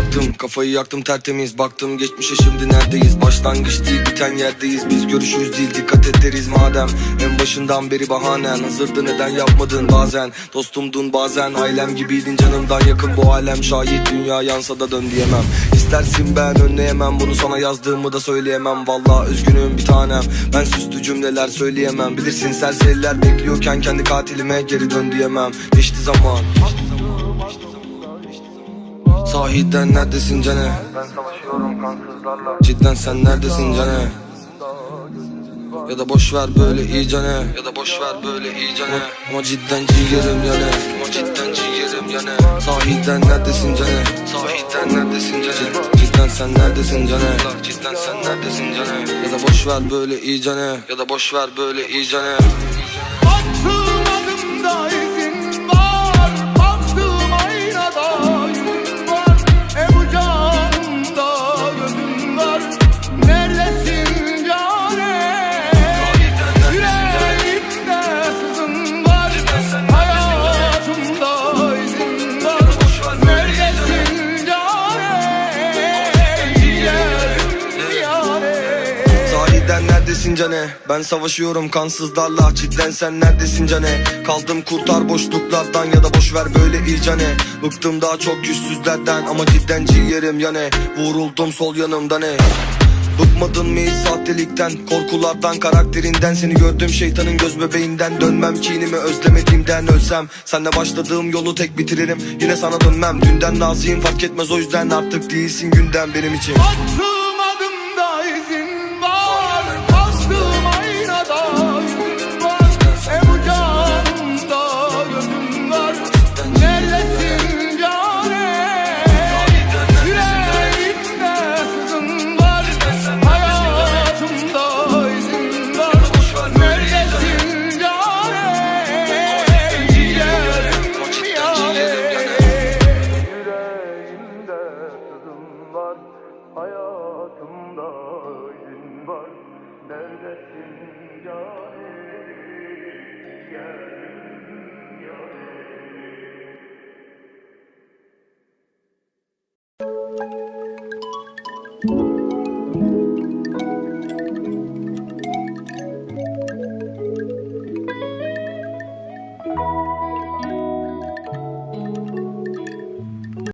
Yaktım kafayı yaktım tertemiz. Baktım geçmişe şimdi neredeyiz? Başlangıç değil biten yerdeyiz. Biz görüşürüz değil dikkat ederiz madem. En başından beri bahanen. Hazırdı neden yapmadın bazen? Dostumdun bazen ailem gibiydin canımdan yakın. Bu alem şahit dünya yansa da dön diyemem. İstersin ben önleyemem Bunu sana yazdığımı da söyleyemem. Valla üzgünüm bir tanem. Ben süslü cümleler söyleyemem. Bilirsin serseriler bekliyorken kendi katilime geri dön diyemem. Geçti zaman Sahiden neredesin cane? Ben savaşıyorum kansızlarla Cidden sen neredesin cane? Ya da boş ver böyle iyi cane Ya da boş ver böyle iyi cane Ama cidden ciğerim yane Ama cidden ciğerim yane Sahiden neredesin cane? Sahiden neredesin cane? Cidden sen neredesin cane? Cidden sen neredesin cane? Ya da boş ver böyle iyi cane Ya da boş ver böyle iyi neredesin cane? Ben savaşıyorum kansızlarla Cidden sen neredesin cane? Kaldım kurtar boşluklardan ya da boş ver böyle iyicane Bıktım daha çok yüzsüzlerden ama cidden ciğerim yane. Vuruldum sol yanımda ne? Bıkmadın mı hiç sahtelikten? Korkulardan karakterinden. Seni gördüğüm şeytanın göz bebeğinden. Dönmem kinimi özlemediğimden ölsem. Senle başladığım yolu tek bitiririm. Yine sana dönmem. Dünden naziyim fark etmez o yüzden Artık değilsin günden benim için. Attığım